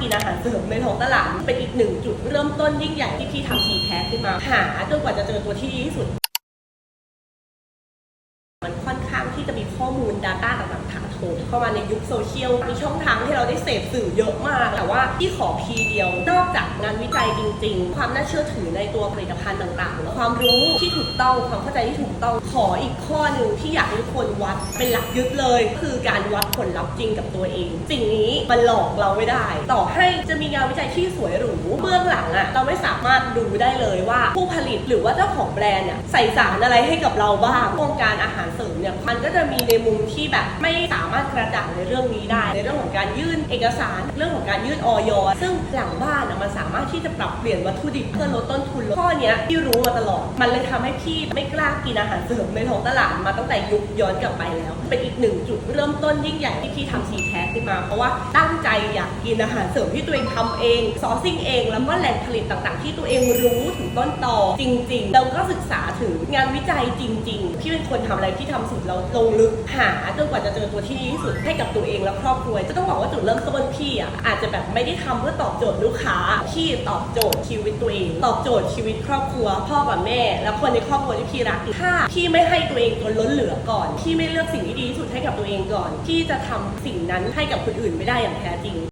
กินอาหารเสริมในท้องตลาด เป็นอีกหนึ่งจุดเริ่มต้นยิ่งใหญ่ที่พี่ทำซีแท็กขึ้นมา หาจนกว่าจะเจอตัวที่ดีที่สุด มันค่อนข้างที่จะมีข้อมูล Data ต่างๆถาโถมเข้ามาในยุคโซเชียล มีช่องทางให้เราได้เสพสื่อเยอะมาก แต่ว่าที่ขอพีเดียวนอกจากงานวิจัยจริง ๆ ความน่าเชื่อถือในตัวผลิตภัณฑ์ต่างๆ ความรู้ที่ถูกต้องความเข้าใจที่ถูกต้องขออีกข้อหนึ่งที่อยากให้คนวัดเป็นหลักยึดเลย คือการวัดผลลัพธ์จริงกับตัวเอง สิ่งนี้มันหลอกเราไม่ได้ ต่อให้จะมีงานวิจัยที่สวยหรูเบื้องหลังอะเราไม่สามารถดูได้เลยว่าผู้ผลิตหรือว่าเจ้าของแบรนด์เนี่ยใส่สารอะไรให้กับเราบ้างวงการอาหารเสริมเนี่ยมันก็จะมีในมุมที่แบบไม่สามารถกระจ่างในเรื่องนี้ได้ ในเรื่องของการยื่นเอกสาร เรื่องของการยื่นออยซึ่งหลังบ้านอะมันสามารถที่จะปรับเปลี่ยนวัตถุดิบเพื่อลดต้นทุนข้อนี้ยที่รู้มาตลอด มันเลยทำให้พี่ไม่กล้ากินอาหารเสริมในท้องตลาดมาตั้งแต่ยุคย้อนกลับไปแล้ว เป็นอีกหนึ่งจุดเริ่มต้นยิ่งใหญ่ที่พี่ทำซีแท็กขึ้นมา เพราะว่าตั้งใจอยากกินอาหารเสริมที่ตัวเองทำเองซอร์ซิ่งเอง แล้วก็แหล่งผลิตต่างๆ ที่ตัวเองรู้ถึงต้นตอจริง ๆ แล้วก็ศึกษาถึงงานวิจัยจริง ๆ พี่เป็นคนทำอะไรที่ทำสุดแล้วลงลึกหาจนกว่าจะเจอตัวที่ดีที่สุดให้กับตัวเองและครอบครัวจะต้องบอกว่าจุดเริ่มต้นพี่อะอาจจะแบบไม่ได้ทำเพื่อตอบโจทย์ลูกค้าพี่ตอบโจทย์ชีวิตตัวเอง ตอบโจทย์ชีวิตครอบครัว พ่อกับแม่ และคนในครอบครัวที่พี่รักถ้าพี่ไม่ให้ตัวเองจนล้นเหลือก่อน พี่ไม่เลือกสิ่งที่ดีที่สุดให้กับตัวเองก่อนพี่จะทำสิ่งนั้นให้กับคนอื่นไม่ได้อย่างแท้จริง